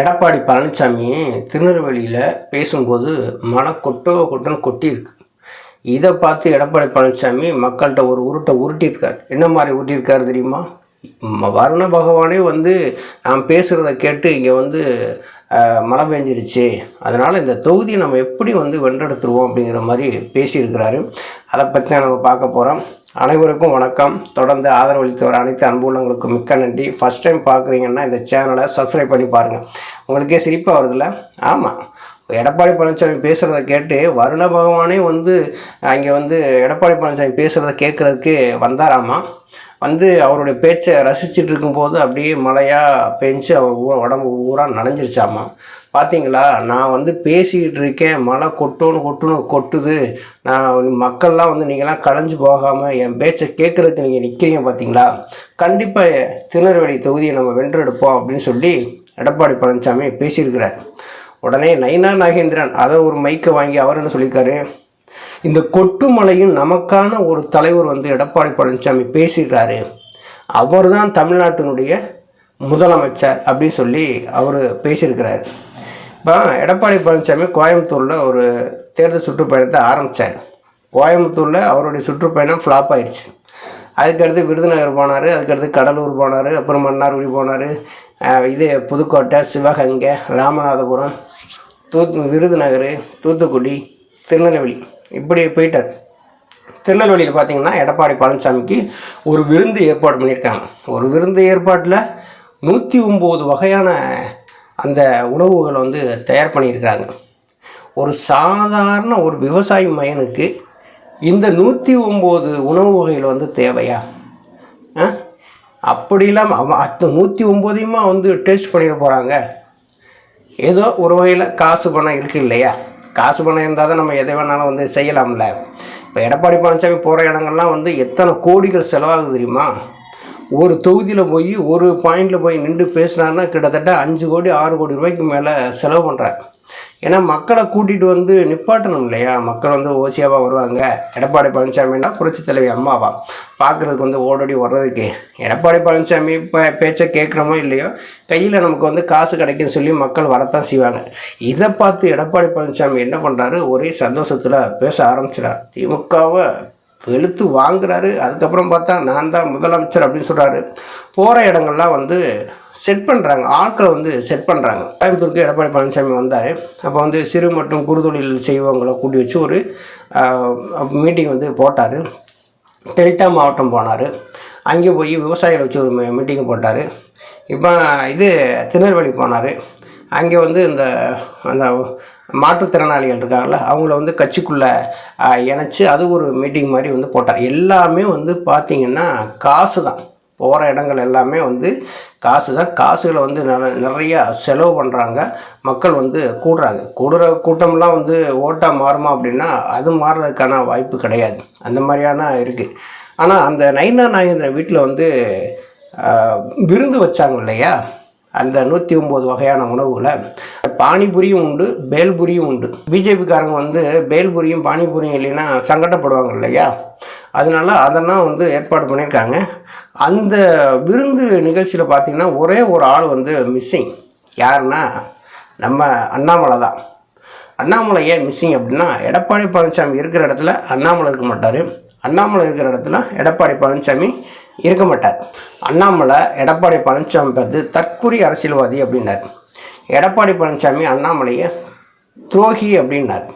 எடப்பாடி பழனிசாமி திருநெல்வேலியில் பேசும்போது மன கொட்டோ கொட்டோன்னு கொட்டியிருக்கு. இதை பார்த்து எடப்பாடி பழனிசாமி மக்கள்கிட்ட ஒரு உருட்டை உருட்டியிருக்கார். என்ன மாதிரி உருட்டியிருக்காரு தெரியுமா? வருண பகவானே வந்து நாம் பேசுகிறத கேட்டு இங்கே வந்து மழை பெஞ்சிருச்சு. அதனால் இந்த தொகுதியை நம்ம எப்படி வந்து வென்றெடுத்துருவோம் அப்படிங்கிற மாதிரி பேசியிருக்கிறாரு. அதை பற்றி தான் நம்ம பார்க்க போகிறோம் அனைவருக்கும் வணக்கம். தொடர்ந்து ஆதரவளித்து வர அனைத்து அன்புள்ளங்களுக்கும் மிக்க நன்றி. ஃபஸ்ட் டைம் பார்க்குறீங்கன்னா இந்த சேனலை சப்ஸ்கிரைப் பண்ணி பாருங்கள் உங்களுக்கே சிரிப்பாக வருதுல்ல? ஆமாம் எடப்பாடி பழனிசாமி பேசுகிறத கேட்டு வருண பகவானே வந்து அங்கே வந்து எடப்பாடி பழனிசாமி பேசுகிறத கேட்குறதுக்கு வந்தாராமா? வந்து அவருடைய பேச்சை ரசிச்சுட்டு இருக்கும்போது அப்படியே மழையாக பெஞ்சு அவர் ஊ- உடம்பு ஊரா நனைஞ்சிருச்சாமா? பார்த்தீங்களா நான் வந்து பேசிக்கிட்டு இருக்கேன். மழை கொட்டோன்னு கொட்டுன்னு கொட்டுது. நான் மக்கள்லாம் வந்து நீங்களாம் களைஞ்சு போகாமல் என் பேச்சை கேட்குறதுக்கு நீங்கள் நிற்கிறீங்க பார்த்தீங்களா கண்டிப்பாக திருநெல்வேலி தொகுதியை நம்ம வென்றெடுப்போம் அப்படின்னு சொல்லி எடப்பாடி பழனிசாமி பேசியிருக்கிறார். உடனே நயினா நாகேந்திரன் அதை ஒரு மைக்கை வாங்கி அவர் என்ன சொல்லியிருக்காரு? இந்த கொட்டுமலையும் நமக்கான ஒரு தலைவர் வந்து எடப்பாடி பழனிசாமி பேசிடுறாரு அவர் தான் தமிழ்நாட்டினுடைய முதலமைச்சர் அப்படின்னு சொல்லி அவர் பேசியிருக்கிறாரு. இப்போ எடப்பாடி பழனிசாமி கோயம்புத்தூரில் ஒரு தேர்தல் சுற்றுப்பயணத்தை ஆரம்பித்தார் கோயம்புத்தூரில் அவருடைய சுற்றுப்பயணம் ஃப்ளாப் ஆயிடுச்சு அதுக்கடுத்து விருதுநகர் போனார் அதுக்கடுத்து கடலூர் போனார் அப்புறம் மன்னார்குடி போனார் இது புதுக்கோட்டை சிவகங்கை ராமநாதபுரம் தூத்து விருதுநகர் தூத்துக்குடி திருநெல்வேலி. இப்படி போயிட்டார். திருநெல்வேலியில் பார்த்தீங்கன்னா எடப்பாடி பழனிசாமிக்கு ஒரு விருந்து ஏற்பாடு பண்ணியிருக்காங்க. ஒரு விருந்து ஏற்பாட்டில் நூற்றி ஒம்பது வகையான அந்த உணவுகளை வந்து தயார் பண்ணியிருக்கிறாங்க. ஒரு சாதாரண ஒரு விவசாயி மயனுக்கு இந்த நூற்றி ஒம்பது உணவு வகைகள் வந்து தேவையா? ஆ? அப்படி இல்லாமல் அவன் அத்த நூற்றி ஒம்போதையுமா வந்து டேஸ்ட் பண்ணிட போகிறாங்க ஏதோ ஒரு வகையில் காசு பணம் இருக்குது இல்லையா? காசு பணம் இருந்தால் தான் நம்ம எதை வேணாலும் வந்து செய்யலாம்ல. இப்போ எடப்பாடி பழனிசாமி போகிற இடங்கள்லாம் வந்து எத்தனை கோடிகள் செலவாகுது தெரியுமா? ஒரு தொகுதியில் போய் ஒரு பாயிண்டில் போய் நின்று பேசினாருன்னா கிட்டத்தட்ட அஞ்சு கோடி ஆறு கோடி ரூபாய்க்கு மேலே செலவு பண்ணுறார் ஏன்னா மக்களை கூட்டிகிட்டு வந்து நிப்பாட்டணும் இல்லையா? மக்கள் வந்து ஓசியாவாக வருவாங்க. எடப்பாடி பழனிசாமின்னா புரட்சி தலைவி அம்மாவா? பார்க்குறதுக்கு வந்து ஓடோடி வர்றதுக்கு எடப்பாடி பழனிசாமி இப்போ பேச்சை கேட்குறோமோ இல்லையோ? கையில் நமக்கு வந்து காசு கிடைக்குன்னு சொல்லி மக்கள் வரத்தான் செய்வாங்க. இதை பார்த்து எடப்பாடி பழனிசாமி என்ன பண்ணுறாரு ஒரே சந்தோஷத்தில் பேச ஆரம்பிச்சிடார் திமுகவை வெளுத்து வாங்குறாரு. அதுக்கப்புறம் பார்த்தா நான் தான் முதலமைச்சர் அப்படின்னு சொல்கிறாரு போகிற இடங்கள்லாம் வந்து செட் பண்ணுறாங்க ஆட்களை வந்து செட் பண்ணுறாங்க கோயம்புத்தூருக்கு எடப்பாடி பழனிசாமி வந்தார். அப்போ வந்து சிறு மற்றும் குறுதொழில் செய்வங்களை கூட்டி வச்சு ஒரு மீட்டிங் வந்து போட்டார். டெல்டா மாவட்டம் போனார். அங்கே போய் விவசாயிகளை வச்சு ஒரு மீட்டிங் போட்டார். இப்போ இது திருநெல்வேலி போனார். அங்கே வந்து இந்த அந்த மாற்றுத்திறனாளிகள் இருக்காங்கள்ல அவங்கள வந்து கட்சிக்குள்ளே இணைச்சி அது ஒரு மீட்டிங் மாதிரி வந்து போட்டார். எல்லாமே வந்து பார்த்திங்கன்னா காசு தான். போகிற இடங்கள் எல்லாமே வந்து காசு தான். காசுகளை வந்து நிறையா செலவு பண்ணுறாங்க மக்கள் வந்து கூடுறாங்க. கூடுற கூட்டம்லாம் வந்து ஓட்டாக மாறுமா அப்படின்னா அது மாறுறதுக்கான வாய்ப்பு கிடையாது. அந்த மாதிரியான இருக்குது ஆனால் அந்த நைனா நாகேந்திரன் வீட்டில் வந்து விருந்து வச்சாங்க இல்லையா? அந்த நூற்றி ஒம்பது வகையான உணவுகளை பானிபூரியும் உண்டு பேல்புரியும் உண்டு. பிஜேபிக்காரங்க வந்து பேல்புரியும் பானிபூரியும் இல்லைன்னா சங்கடப்படுவாங்க இல்லையா? அதனால அதெல்லாம் வந்து ஏற்பாடு பண்ணியிருக்காங்க. அந்த விருந்து நிகழ்ச்சியில் பார்த்திங்கன்னா ஒரே ஒரு ஆள் வந்து மிஸ்ஸிங் யாருன்னா நம்ம அண்ணாமலை தான். அண்ணாமலை ஏன் மிஸ்ஸிங் அப்படின்னா எடப்பாடி பழனிசாமி இருக்கிற இடத்துல அண்ணாமலை இருக்க மாட்டார். அண்ணாமலை இருக்கிற இடத்துல எடப்பாடி பழனிசாமி இருக்க மாட்டார். அண்ணாமலை எடப்பாடி பழனிசாமி பார்த்து தற்குறி அரசியல்வாதி அப்படின்னாரு. எடப்பாடி பழனிசாமி அண்ணாமலையை துரோகி அப்படின்னாரு.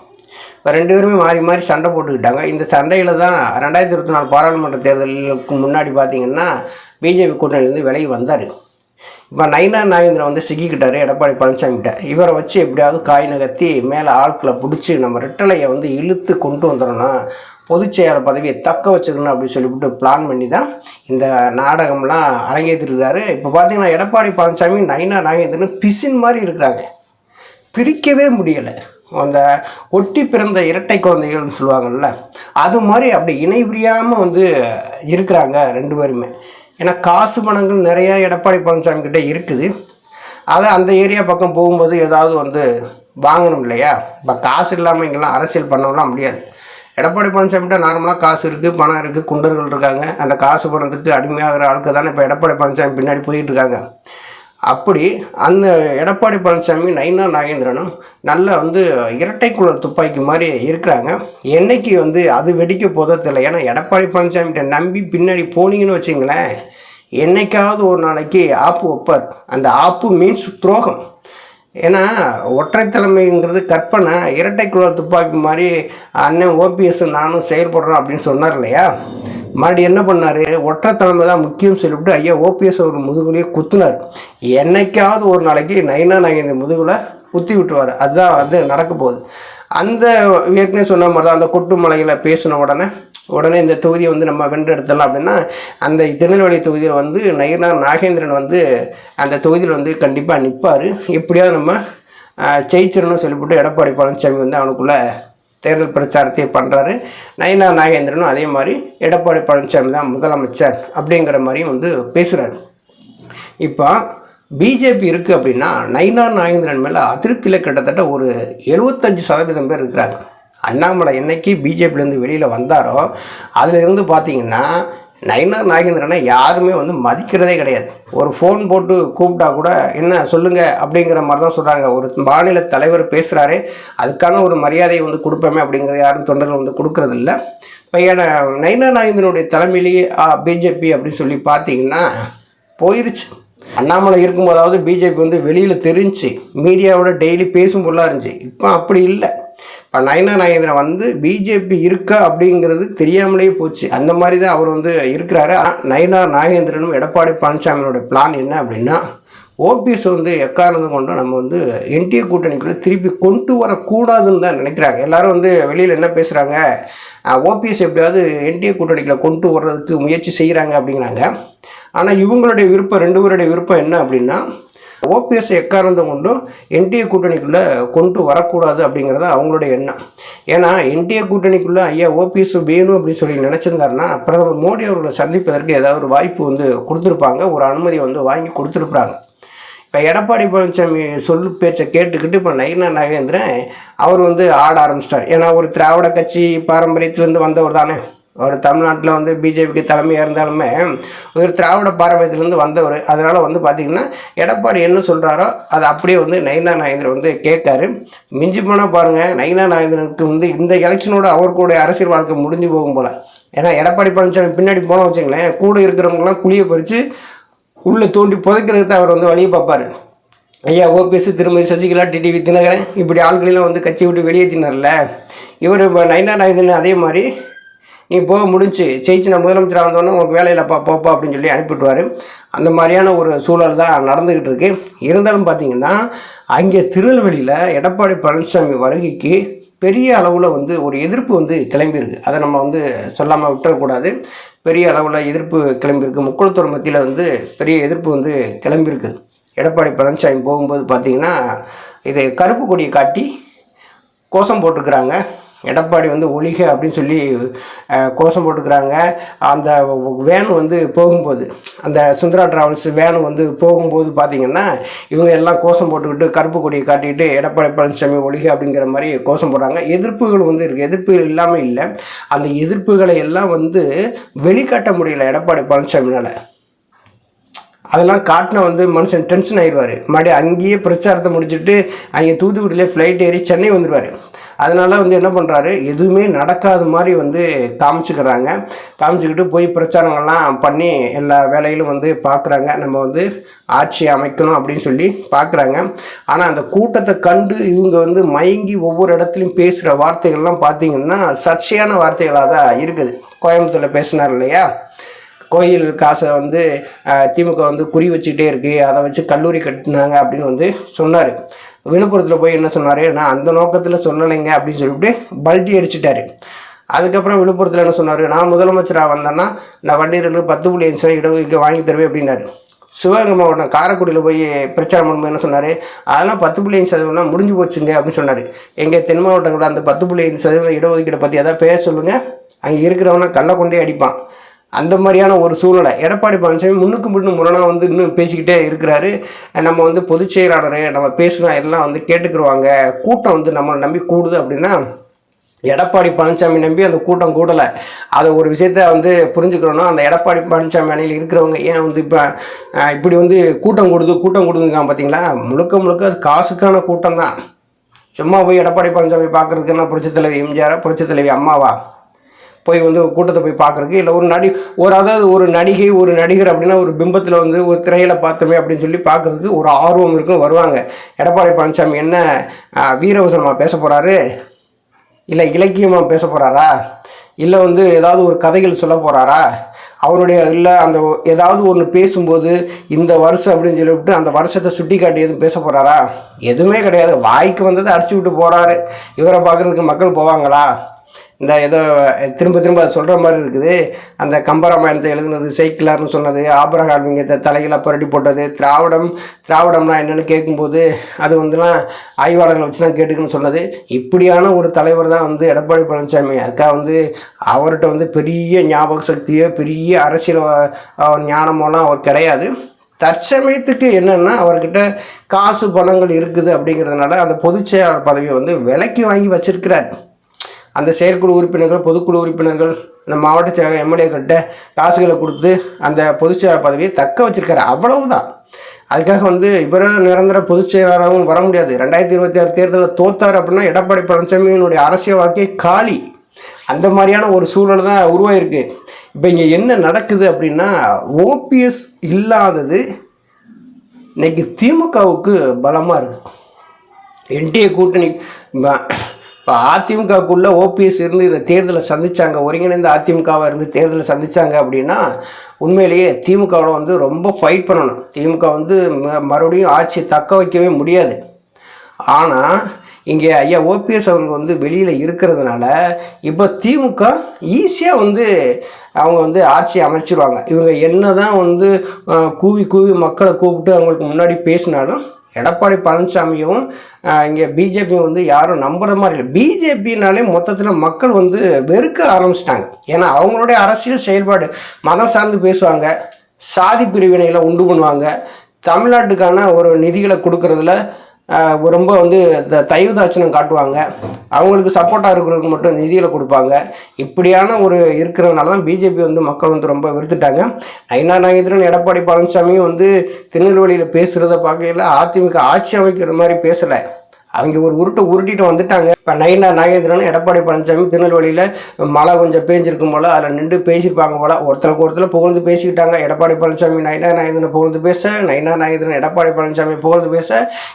இப்போ ரெண்டு பேருமே மாறி மாறி சண்டை போட்டுக்கிட்டாங்க. இந்த சண்டையில் தான் ரெண்டாயிரத்தி இருபத்தி நாலு பாராளுமன்ற தேர்தலுக்கு முன்னாடி பார்த்தீங்கன்னா பிஜேபி கூட்டணியிலேருந்து விலகி வந்தார். இப்போ நைனா நாகேந்திரன் வந்து சிக்கிக்கிட்டாரு எடப்பாடி பழனிசாமிகிட்ட. இவரை வச்சு எப்படியாவது காய் நகர்த்தி மேலே ஆட்களை பிடிச்சி நம்ம ரெட்டலையை வந்து இழுத்து கொண்டு வந்துடணும். பொதுச் செயலாளர் பதவியை தக்க வச்சுக்கணும் அப்படின்னு சொல்லிவிட்டு பிளான் பண்ணி தான் இந்த நாடகம்லாம் அரங்கேற்றிருக்கிறாரு இப்போ பார்த்தீங்கன்னா எடப்பாடி பழனிசாமி நயினா நாகேந்திரன் பிசின் மாதிரி இருக்கிறாங்க. பிரிக்கவே முடியலை. அந்த ஒட்டி பிறந்த இரட்டை குழந்தைகள்னு சொல்லுவாங்கள்ல அது மாதிரி அப்படி இணை புரியாமல் வந்து இருக்கிறாங்க ரெண்டு பேருமே. ஏன்னா காசு பணங்கள் நிறையா எடப்பாடி பழனிசாமி கிட்டே இருக்குது. அதை அந்த ஏரியா பக்கம் போகும்போது ஏதாவது வந்து வாங்கணும் இல்லையா? இப்போ காசு இல்லாமல் இங்கெல்லாம் அரசியல் பண்ணலாம் முடியாது. எடப்பாடி பழனிசாமிகிட்ட நார்மலாக காசு இருக்குது பணம் இருக்குது குண்டர்கள் இருக்காங்க. அந்த காசு பணத்துக்கு அடிமையாகிற ஆளுக்கு தானே இப்போ எடப்பாடி பழனிசாமி பின்னாடி போயிட்டு இருக்காங்க. அப்படி அந்த எடப்பாடி பழனிசாமி நைனா நாகேந்திரனும் நல்ல வந்து இரட்டை குழல் துப்பாக்கி மாதிரி இருக்கிறாங்க. என்னைக்கு வந்து அது வெடிக்க போதோ தெரியல. ஏன்னா எடப்பாடி பழனிசாமிகிட்ட நம்பி பின்னாடி போனீங்கன்னு வச்சிங்களேன் என்னைக்காவது ஒரு நாளைக்கு ஆப்பு வைப்பார். அந்த ஆப்பு மீன்ஸ் துரோகம். ஏன்னா ஒற்றை தலைமைங்கிறது கற்பனை இரட்டை குழல் துப்பாக்கி மாதிரி அண்ணன் ஓபிஎஸ் நானும் செயல்படுறோம் அப்படின்னு சொன்னார் இல்லையா? மறுபடியும் என்ன பண்ணார்? ஒற்றை தலைமை தான் முக்கியம் சொல்லிவிட்டு ஐயா ஓபிஎஸ் ஒரு முதுகுலையே குத்துனார். என்னைக்காவது ஒரு நாளைக்கு நைனா இந்த முதுகில் குத்தி விட்டுருவார். அதுதான் வந்து நடக்க போகுது. அந்த ஏற்கனவே சொன்ன மாதிரி தான் அந்த கொட்டு மலையில் பேசின உடனே உடனே இந்த தொகுதியை வந்து நம்ம வென்றெடுத்தலாம் அப்படின்னா அந்த திருநெல்வேலி தொகுதியில் வந்து நயினா நாகேந்திரன் வந்து அந்த தொகுதியில் வந்து கண்டிப்பாக நிற்பார் எப்படியாவது நம்ம ஆஹ், ஜெயிச்சிடணும்னு சொல்லிவிட்டு எடப்பாடி பழனிசாமி வந்து அவனுக்குள்ளே தேர்தல் பிரச்சாரத்தை பண்ணுறாரு நயினா நாகேந்திரனும் அதே மாதிரி எடப்பாடி பழனிசாமி தான் முதலமைச்சர் அப்படிங்கிற மாதிரியும் வந்து பேசுகிறாரு இப்போ பிஜேபி இருக்குது அப்படின்னா நயினார் நாகேந்திரன் மேலே அதிருப்தியில் கிட்டத்தட்ட ஒரு எழுபத்தஞ்சு சதவீதம் பேர் இருக்கிறாங்க. அண்ணாமலை என்னைக்கு பிஜேபிலேருந்து வெளியில் வந்தாரோ அதிலிருந்து பார்த்தீங்கன்னா நயினார் நாகேந்திரனை யாருமே வந்து மதிக்கிறதே கிடையாது. ஒரு ஃபோன் போட்டு கூப்பிட்டா கூட என்ன சொல்லுங்கள் அப்படிங்கிற மாதிரி தான் சொல்கிறாங்க ஒரு மாநில தலைவர் பேசுகிறாரு அதுக்கான ஒரு மரியாதையை வந்து கொடுப்போமே அப்படிங்கிறது யாரும் தொண்டர்கள் வந்து கொடுக்கறதில்ல. இப்போ ஏன்னா நயினார் நாகேந்திரனுடைய தலைமையிலேயே பிஜேபி அப்படின்னு சொல்லி பார்த்தீங்கன்னா போயிருச்சு. அண்ணாமலை இருக்கும்போதாவது பிஜேபி வந்து வெளியில் தெரிஞ்சு மீடியாவோட டெய்லி பேசும் பொருளாக இருந்துச்சு. இப்போ அப்படி இல்லை. இப்போ நயனா நாகேந்திரன் வந்து பிஜேபி இருக்கா அப்படிங்கிறது தெரியாமலே போச்சு. அந்த மாதிரி தான் அவர் வந்து இருக்கிறாரு. நயனா நாகேந்திரனும் எடப்பாடி பழனிசாமியோட பிளான் என்ன அப்படின்னா ஓபிஎஸ் வந்து எக்காரணம் கொண்டு நம்ம வந்து என்டிஏ கூட்டணிக்குள்ளே திருப்பி கொண்டு வரக்கூடாதுன்னு தான் நினைக்கிறாங்க. எல்லாரும் வந்து வெளியில் என்ன பேசுகிறாங்க ஓபிஎஸ் எப்படியாவது என்டிஏ கூட்டணிக்குள்ளே கொண்டு வர்றதுக்கு முயற்சி செய்கிறாங்க அப்படிங்கிறாங்க. ஆனால் இவங்களுடைய விருப்பம் ரெண்டு பேருடைய விருப்பம் என்ன அப்படின்னா ஓபிஎஸ் எக்காரணம் கொண்டும் என்டிஏ கூட்டணிக்குள்ளே கொண்டு வரக்கூடாது அப்படிங்கிறது அவங்களுடைய எண்ணம். ஏன்னா என்டிஏ கூட்டணிக்குள்ளே ஐயா ஓபிஎஸ் வேணும் அப்படின்னு சொல்லி நினச்சிருந்தாருன்னா பிரதமர் மோடி அவர்களை சந்திப்பதற்கு ஏதாவது ஒரு வாய்ப்பு வந்து கொடுத்துருப்பாங்க. ஒரு அனுமதி வந்து வாங்கி கொடுத்துருப்பாங்க இப்போ எடப்பாடி பழனிசாமி சொல்லு பேச்சை கேட்டுக்கிட்டு இப்போ நயினா நாகேந்திரன் அவர் வந்து ஆட ஆரம்பிச்சிட்டார். ஏன்னா ஒரு திராவிட கட்சி பாரம்பரியத்திலேருந்து வந்தவர் தானே. அவர் தமிழ்நாட்டில் வந்து பிஜேபிக்கு தலைமையாக இருந்தாலுமே ஒரு திராவிட பாரம்பரியத்திலேருந்து வந்தவர். அதனால் வந்து பார்த்திங்கன்னா எடப்பாடி என்ன சொல்கிறாரோ அதை அப்படியே வந்து நயினா நாயந்திரன் வந்து கேட்காரு. மிஞ்சி போனால் பாருங்கள் நயினா நாயந்திரனுக்கு வந்து இந்த எலெக்ஷனோட அவருடைய அரசியல் வாழ்க்கை முடிஞ்சு போகும் போல். ஏன்னா எடப்பாடி பழனிசாமி பின்னாடி போனோம் வச்சுங்களேன் கூட இருக்கிறவங்களாம் குழியை பறித்து உள்ளே தோண்டி புதைக்கிறதுக்கு தான் அவர் வந்து வழியை பார்ப்பார் ஐயா ஓபிஎஸ் திருமதி சசிகலா டிடிவி தினகரன் இப்படி ஆட்களெல்லாம் வந்து கட்சி விட்டு வெளியேற்றினார்ல. இவர் இப்போ நைனா நாயுதன் அதே மாதிரி நீ போக முடிஞ்சு ஜெயிச்சு நான் முதலமைச்சராக வந்தோன்னே உங்களுக்கு வேலையில்லப்பா போப்பா அப்படின்னு சொல்லி அனுப்பிவிட்டுவார் அந்த மாதிரியான ஒரு சூழல் தான் நடந்துக்கிட்டு இருக்கு. இருந்தாலும் பார்த்தீங்கன்னா அங்கே திருநெல்வேலியில் எடப்பாடி பழனிசாமி வருகைக்கு பெரிய அளவில் வந்து ஒரு எதிர்ப்பு வந்து கிளம்பியிருக்கு அதை நம்ம வந்து சொல்லாமல் விட்டுறக்கூடாது. பெரிய அளவில் எதிர்ப்பு கிளம்பியிருக்கு முக்குளத்தூர் மத்தியில் வந்து பெரிய எதிர்ப்பு வந்து கிளம்பியிருக்கு எடப்பாடி பழனிசாமி போகும்போது பார்த்திங்கன்னா இது கருப்பு கொடியை காட்டி கோஷம் போட்டிருக்கிறாங்க. எடப்பாடி வந்து ஒழிக அப்படின்னு சொல்லி கோஷம் போட்டுக்கிறாங்க. அந்த வேன் வந்து போகும்போது அந்த சுந்தரா டிராவல்ஸ் வேனு வந்து போகும்போது பார்த்தீங்கன்னா இவங்க எல்லாம் கோஷம் போட்டுக்கிட்டு கருப்பு கொடியை காட்டிக்கிட்டு எடப்பாடி பழனிசாமி ஒழிக அப்படிங்கிற மாதிரி கோஷம் போடுறாங்க. எதிர்ப்புகள் வந்து இருக்குது எதிர்ப்புகள் இல்லாமல் இல்லை. அந்த எதிர்ப்புகளை எல்லாம் வந்து வெளிக்காட்ட முடியல எடப்பாடி பழனிசாமினால அதெல்லாம் காட்டின வந்து மனுஷன் டென்ஷன் ஆயிடுவார் மறுபடியும் அங்கேயே பிரச்சாரத்தை முடிச்சுட்டு அங்கே தூத்துக்குடியிலே ஃப்ளைட் ஏறி சென்னை வந்துடுவார் அதனால் வந்து என்ன பண்ணுறாரு எதுவுமே நடக்காத மாதிரி வந்து காமிச்சுக்கிறாங்க காமிச்சுக்கிட்டு போய் பிரச்சாரங்கள்லாம் பண்ணி எல்லா வேலையிலும் வந்து பார்க்குறாங்க நம்ம வந்து ஆட்சி அமைக்கணும் அப்படின்னு சொல்லி பார்க்குறாங்க ஆனால் அந்த கூட்டத்தை கண்டு இவங்க வந்து மயங்கி ஒவ்வொரு இடத்துலையும் பேசுகிற வார்த்தைகள்லாம் பார்த்திங்கன்னா சர்ச்சையான வார்த்தைகளாக தான் இருக்குது. கோயம்புத்தூரில் பேசினார் இல்லையா? கோயில் காசை வந்து திமுக வந்து குறி வச்சுக்கிட்டே இருக்குது அதை வச்சு கல்லூரி கட்டினாங்க அப்படின்னு வந்து சொன்னார். விழுப்புரத்தில் போய் என்ன சொன்னார்? நான் அந்த நோக்கத்தில் சொல்லலைங்க அப்படின்னு சொல்லிட்டு பல்டி அடிச்சிட்டாரு. அதுக்கப்புறம் விழுப்புரத்தில் என்ன சொன்னார்? நான் முதலமைச்சராக வந்தேன்னா நான் வண்டியர்களுக்கு பத்து புள்ளி அஞ்சு சதவீதம் இடஒதுக்கீடு வாங்கி தருவேன் அப்படின்னாரு. சிவகங்கை மாவட்டம் காரைக்குடியில் போய் பிரச்சாரம் பண்ணும்போது என்ன சொன்னார்? அதெல்லாம் பத்து புள்ளி ஐந்து சதவீதம்லாம் முடிஞ்சு போச்சுங்க அப்படின்னு சொன்னார். எங்கள் தென் மாவட்டங்களில் அந்த பத்து புள்ளி ஐந்து சதவீதம் இடஒதுக்கீடை பற்றி எதாவது பேர் சொல்லுங்கள் அங்கே இருக்கிறவனா கல்லை கொண்டே அடிப்பான். அந்த மாதிரியான ஒரு சூழ்நிலை. எடப்பாடி பழனிசாமி முன்னுக்கு முன்னு முரணாக வந்து இன்னும் பேசிக்கிட்டே இருக்கிறாரு. நம்ம வந்து பொதுச் செயலாளர் நம்ம பேசுனா எல்லாம் வந்து கேட்டுக்கிருவாங்க. கூட்டம் வந்து நம்மளை நம்பி கூடுது அப்படின்னா எடப்பாடி பழனிசாமி நம்பி அந்த கூட்டம் கூடலை. அதை ஒரு விஷயத்த வந்து புரிஞ்சுக்கிறோன்னா அந்த எடப்பாடி பழனிசாமி அணியில் இருக்கிறவங்க ஏன் வந்து இப்போ இப்படி வந்து கூட்டம் கொடுது கூட்டம் கொடுதுங்க பார்த்தீங்களா முழுக்க முழுக்க அது காசுக்கான கூட்டம் தான் சும்மா போய் எடப்பாடி பழனிசாமி பார்க்குறதுக்கு என்ன புரட்சித் தலைவி எம்ஜிஆரா புரட்சித் தலைவி அம்மாவா? போய் வந்து கூட்டத்தை போய் பார்க்குறக்கு இல்லை ஒரு நடி ஒரு அதாவது ஒரு நடிகை ஒரு நடிகர் அப்படின்னா ஒரு பிம்பத்தில் வந்து ஒரு திரையில் பார்த்தோமே அப்படின்னு சொல்லி பார்க்குறதுக்கு ஒரு ஆர்வம் இருக்கும் வருவாங்க. எடப்பாடி பழனிசாமி என்ன வீரவசனமாக பேச போகிறாரு இல்லை இலக்கியமாக பேச போகிறாரா இல்லை வந்து ஏதாவது ஒரு கதைகள் சொல்ல போகிறாரா அவருடைய இல்லை அந்த ஏதாவது ஒன்று பேசும்போது இந்த வருஷம் அப்படின்னு சொல்லிவிட்டு அந்த வருஷத்தை சுட்டி காட்டி எதுவும் பேச போகிறாரா எதுவுமே கிடையாது. வாய்க்கு வந்ததை அடிச்சு விட்டு போகிறாரு இவரை பார்க்குறதுக்கு மக்கள் போவாங்களா? இந்த ஏதோ திரும்ப திரும்ப அது சொல்கிற மாதிரி இருக்குது. அந்த கம்பராமாயணத்தை எழுதுனது சைக்கிளார்னு சொன்னது ஆபரகால்விங்கத்தை தலையில் புரட்டி போட்டது திராவிடம் திராவிடம்னா என்னென்னு கேட்கும்போது அது வந்துலாம் ஆய்வாளர்களை வச்சு தான் கேட்டுக்கணும்னு சொன்னது. இப்படியான ஒரு தலைவர் தான் வந்து எடப்பாடி பழனிசாமி. அதுக்காக வந்து அவர்கிட்ட வந்து பெரிய ஞாபக சக்தியோ பெரிய அரசியல் ஞானமோலாம் அவர் கிடையாது. தற்சமயத்துக்கு என்னென்னா அவர்கிட்ட காசு பணங்கள் இருக்குது அப்படிங்கிறதுனால அந்த பொதுச் செயலாளர் பதவியை வந்து விலைக்கு வாங்கி வச்சிருக்கிறார். அந்த செயற்குழு உறுப்பினர்கள் பொதுக்குழு உறுப்பினர்கள் இந்த மாவட்ட செயலக எம்எல்ஏக்கிட்ட காசுகளை கொடுத்து அந்த பொதுச் செயலாளர் பதவியை தக்க வச்சிருக்காரு. அவ்வளவுதான். அதுக்காக வந்து இவரும் நிரந்தர பொதுச் செயலாளராகவும் வர முடியாது. ரெண்டாயிரத்தி இருபத்தி ஆறு தேர்தலில் தோத்தார் அப்படின்னா எடப்பாடி பழனிசாமியினுடைய அரசியல் வாழ்க்கை காலி. அந்த மாதிரியான ஒரு சூழல் தான் உருவாயிருக்கு. இப்போ இங்கே என்ன நடக்குது அப்படின்னா ஓபிஎஸ் இல்லாதது இன்னைக்கு திமுகவுக்கு பலமாக இருக்குது என்டிஏ கூட்டணி இப்போ அதிமுகக்குள்ளே ஓபிஎஸ் இருந்து இந்த தேர்தலை சந்தித்தாங்க ஒருங்கிணைந்த அதிமுகவாக இருந்து தேர்தலை சந்தித்தாங்க அப்படின்னா உண்மையிலேயே திமுகவில் வந்து ரொம்ப ஃபைட் பண்ணணும். திமுக வந்து மறுபடியும் ஆட்சி தக்க வைக்கவே முடியாது. ஆனால் இங்கே ஐயா ஓபிஎஸ் அவர்கள் வந்து வெளியில் இருக்கிறதுனால இப்போ திமுக ஈஸியாக வந்து அவங்க வந்து ஆட்சி அமைச்சிருவாங்க. இவங்க என்ன தான் வந்து கூவி கூவி மக்களை கூப்பிட்டு அவங்களுக்கு முன்னாடி பேசினாலும் எடப்பாடி பழனிசாமியும் இங்கே பிஜேபியும் வந்து யாரும் நம்புற மாதிரி இல்லை. பிஜேபினாலே மொத்தத்தில் மக்கள் வந்து வெறுக்க ஆரம்பிச்சிட்டாங்க. ஏன்னா அவங்களுடைய அரசியல் செயல்பாடு மதம் சார்ந்து பேசுவாங்க சாதி பிரிவினைகளை உண்டு பண்ணுவாங்க தமிழ்நாட்டுக்கான ஒரு நிதிகளை கொடுக்கறதுல ரொம்ப வந்து தயவு தாட்சணம் காட்டுவாங்க. அவங்களுக்கு சப்போர்ட்டாக இருக்கிறவங்களுக்கு மட்டும் நிதியில் கொடுப்பாங்க. இப்படியான ஒரு இருக்கிறதுனால தான் பிஜேபி வந்து மக்கள் வந்து ரொம்ப வெறுத்துட்டாங்க. ஐநா நாகேந்திரன் எடப்பாடி பழனிசாமியும் வந்து திருநெல்வேலியில் பேசுகிறத பார்க்கல அதிமுக ஆட்சி அமைக்கிற மாதிரி பேசலை. அவங்க ஒரு உருட்டை உருட்டிட்டு வந்துட்டாங்க. இப்போ நயினா நாகேந்திரன் எடப்பாடி பழனிசாமி திருநெல்வேலியில் மழை கொஞ்சம் பேஞ்சிருக்கும் போல் அதில் நின்று பேசியிருப்பாங்க போல். ஒருத்தருக்கு ஒருத்தர் புகழ்ந்து பேசிக்கிட்டாங்க. எடப்பாடி பழனிசாமி நயினா நாகேந்திரன் புகழ்ந்து பேச நயினா நாகேந்திரன் எடப்பாடி பழனிசாமி புகழ்ந்து பேச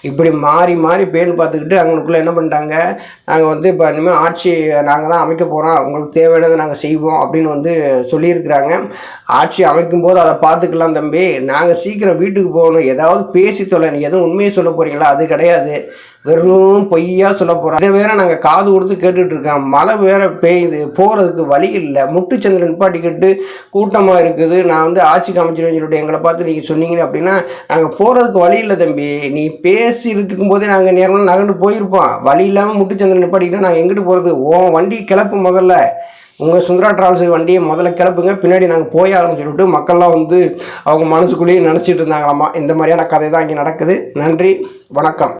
இப்படி மாறி மாறி பேன்னு பார்த்துக்கிட்டு அவங்களுக்குள்ளே என்ன பண்ணிட்டாங்க? நாங்கள் வந்து இப்போ இனிமேல் ஆட்சி நாங்கள் தான் அமைக்க போகிறோம் உங்களுக்கு தேவையானதை நாங்கள் செய்வோம் அப்படின்னு வந்து சொல்லியிருக்கிறாங்க. ஆட்சி அமைக்கும் போது அதை பார்த்துக்கலாம் தம்பி. நாங்கள் சீக்கிரம் வீட்டுக்கு போகணும். ஏதாவது பேசி தொலை நீ எதுவும் உண்மையை சொல்ல போகிறீங்களா அது கிடையாது. வெறும் பொய்யா சொல்ல போகிறோம் இதை வேற நாங்கள் காது கொடுத்து கேட்டுட்ருக்கோம் மழை வேற பெய்யுது. போகிறதுக்கு வழி இல்லை. முட்டுச்சந்திரன் நிப்பாட்டிக்கிட்டு கூட்டமாக இருக்குது. நான் வந்து ஆட்சிக்கு அமைச்சிருவேன் சொல்லிட்டு எங்களை பார்த்து நீங்கள் சொன்னீங்க அப்படின்னா நாங்கள் போகிறதுக்கு வழி இல்லை தம்பி. நீ பேசி இருக்கும் போதே நாங்கள் நேரம்லாம் நகண்டு போயிருப்போம். வழி இல்லாமல் முட்டுச்சந்திரன் நிப்பாட்டிக்கிட்டு நாங்கள் எங்கிட்டு போகிறது ஓ வண்டி கிளப்பு முதல்ல. உங்கள் சுந்தரா டிராவல்ஸ் வண்டியை முதல்ல கிளப்புங்க. பின்னாடி நாங்கள் போய் சொல்லிட்டு மக்கள்லாம் வந்து அவங்க மனசுக்குள்ளேயே நினச்சிட்டு இருந்தாங்களாமா இந்த மாதிரியான கதை தான் இங்கே நடக்குது. நன்றி. வணக்கம்.